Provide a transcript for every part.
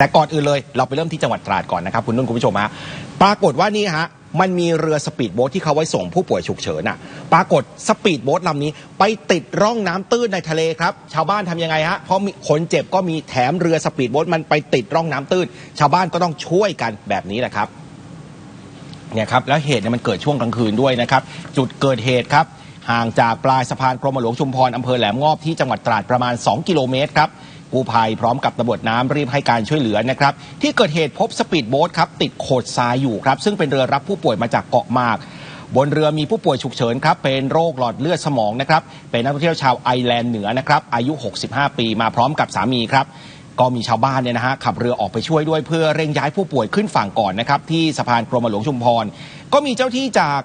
แต่ก่อนอื่นเลยเราไปเริ่มที่จังหวัดตราดก่อนนะครับ คุณนุ่นคุณผู้ชมฮะปรากฏว่านี่ฮะมันมีเรือสปีดโบ๊ทที่เขาไว้ส่งผู้ป่วยฉุกเฉินอะ ปรากฏสปีดโบ๊ทลำนี้ไปติดร่องน้ำตื้นในทะเลครับ ชาวบ้านทำยังไงฮะเพราะมีคนเจ็บก็มีแถมเรือสปีดโบ๊ทมันไปติดร่องน้ำตื้น ชาวบ้านก็ต้องช่วยกันแบบนี้แหละครับเนี่ยครับแล้วเหตุเนี่ยมันเกิดช่วงกลางคืนด้วยนะครับ จุดเกิดเหตุครับห่างจากปลายสะพานกรมหลวงชุมพรอำเภอแหลมงอบที่จังหวัดตราดประมาณ 2 กิโลเมตรครับ กู้ภัยพร้อมกับตำรวจน้ำรีบให้การช่วยเหลือนะครับ ที่เกิดเหตุพบสปีดโบ๊ทครับติดโขดทรายอยู่ครับ ซึ่งเป็นเรือรับผู้ป่วยมาจากเกาะมากบนเรือมีผู้ป่วยฉุกเฉินครับ เป็นโรคหลอดเลือดสมองนะครับ เป็นนักท่องเที่ยวชาวไอร์แลนด์เหนือนะครับ อายุ 65 ปีมาพร้อมกับสามีครับ ก็มีชาวบ้านเนี่ยนะฮะขับเรือออกไปช่วยด้วยเพื่อเร่งย้ายผู้ป่วยขึ้นฝั่งก่อนนะครับ ที่สะพานกรมหลวงชุมพร ก็มีเจ้าที่จาก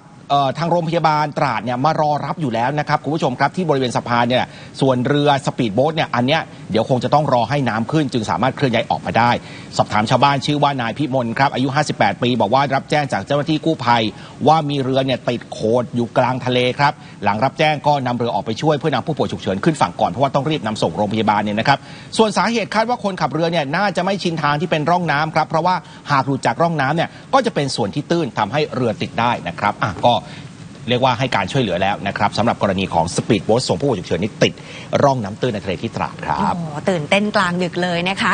ทางโรงพยาบาลตราดเนี่ยมารอรับอยู่แล้วนะครับคุณผู้ชมครับที่บริเวณสะพานเนี่ยส่วนเรือสปีดโบ๊ทเนี่ยอันเนี้ยเดี๋ยวคงจะต้องรอให้น้ำขึ้น จึงสามารถเคลื่อนย้ายออกมาได้ สอบถามชาวบ้านชื่อว่านายพิมลครับอายุ 58 ปี บอกว่ารับแจ้งจากเจ้าหน้าที่กู้ภัย ว่ามีเรือเนี่ยติดโขดอยู่กลางทะเลครับหลังรับแจ้งก็นำเรือออกไปช่วยเพื่อนำผู้ป่วยฉุกเฉินขึ้นฝั่งก่อนเพราะว่าต้องรีบนำส่งโรงพยาบาลเนี่ยนะครับส่วนสาเหตุคาดว่าคนขับเรือเนี่ยน่าจะไม่ชินทางที่เป็นร่องน้ำครับเพราะว่าหากหลุดจากร่องน้ำเนี่ยก็จะเป็นส่วนที่ตื้นทำให้เรือติดได้นะครับอะก็เรียกว่าให้การช่วยเหลือแล้วนะครับสำหรับกรณีของสปีดโบ๊ทส่งผู้ป่วยฉุกเฉินนี่ติดร่องน้ำตื้นในทะเลที่ตราดครับ โอ้ตื่นเต้นกลางดึกเลยนะคะ